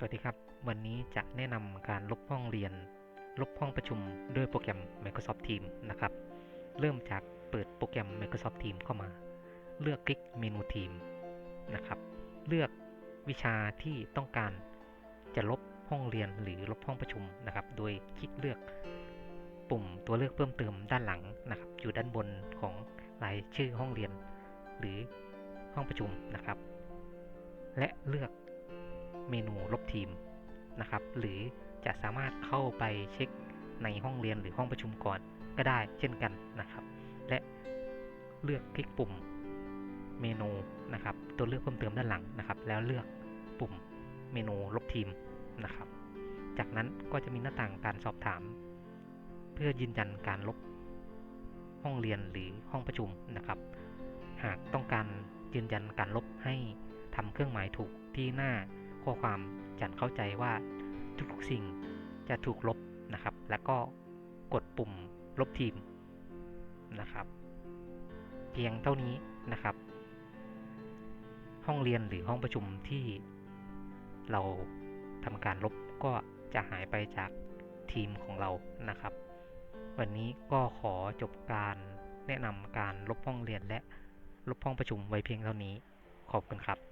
สวัสดีครับ วันนี้จะแนะนำการลบห้องเรียน ลบห้องประชุมด้วยโปรแกรม Microsoft Teams นะครับ เริ่มจากเปิดโปรแกรม Microsoft Teams เข้ามา เลือกคลิกเมนูทีมนะครับ เลือกวิชาที่ต้องการจะลบห้องเรียนหรือลบห้องประชุมนะครับ โดยคลิกเลือกปุ่มตัวเลือกเพิ่มเติมด้านหลังนะครับ อยู่ด้านบนของรายชื่อห้องเรียน หรือห้องประชุมนะครับ และเลือก เมนูลบทีมนะครับ หรือจะสามารถเข้าไปเช็คในห้องเรียนหรือห้องประชุมก่อนก็ได้เช่นกันนะครับ และเลือกคลิกปุ่มเมนูนะครับ ตัวเลือกเพิ่มเติมด้านหลังนะครับ แล้วเลือกปุ่มเมนูลบทีมนะครับ จากนั้นก็จะมีหน้าต่างการสอบถาม เพื่อยืนยันการลบห้องเรียนหรือห้องประชุมนะครับ หากต้องการยืนยันการลบให้ทำเครื่องหมายถูกที่หน้า ข้อความจันเข้าใจว่าทุกๆสิ่งจะถูกลบนะครับ แล้วก็กดปุ่มลบทีมนะครับ เพียงเท่านี้นะครับ ห้องเรียนหรือห้องประชุมที่เราทำการลบก็จะหายไปจากทีมของเรานะครับ วันนี้ก็ขอจบการแนะนำการลบห้องเรียนและลบห้องประชุมไว้เพียงเท่านี้ ขอบคุณครับ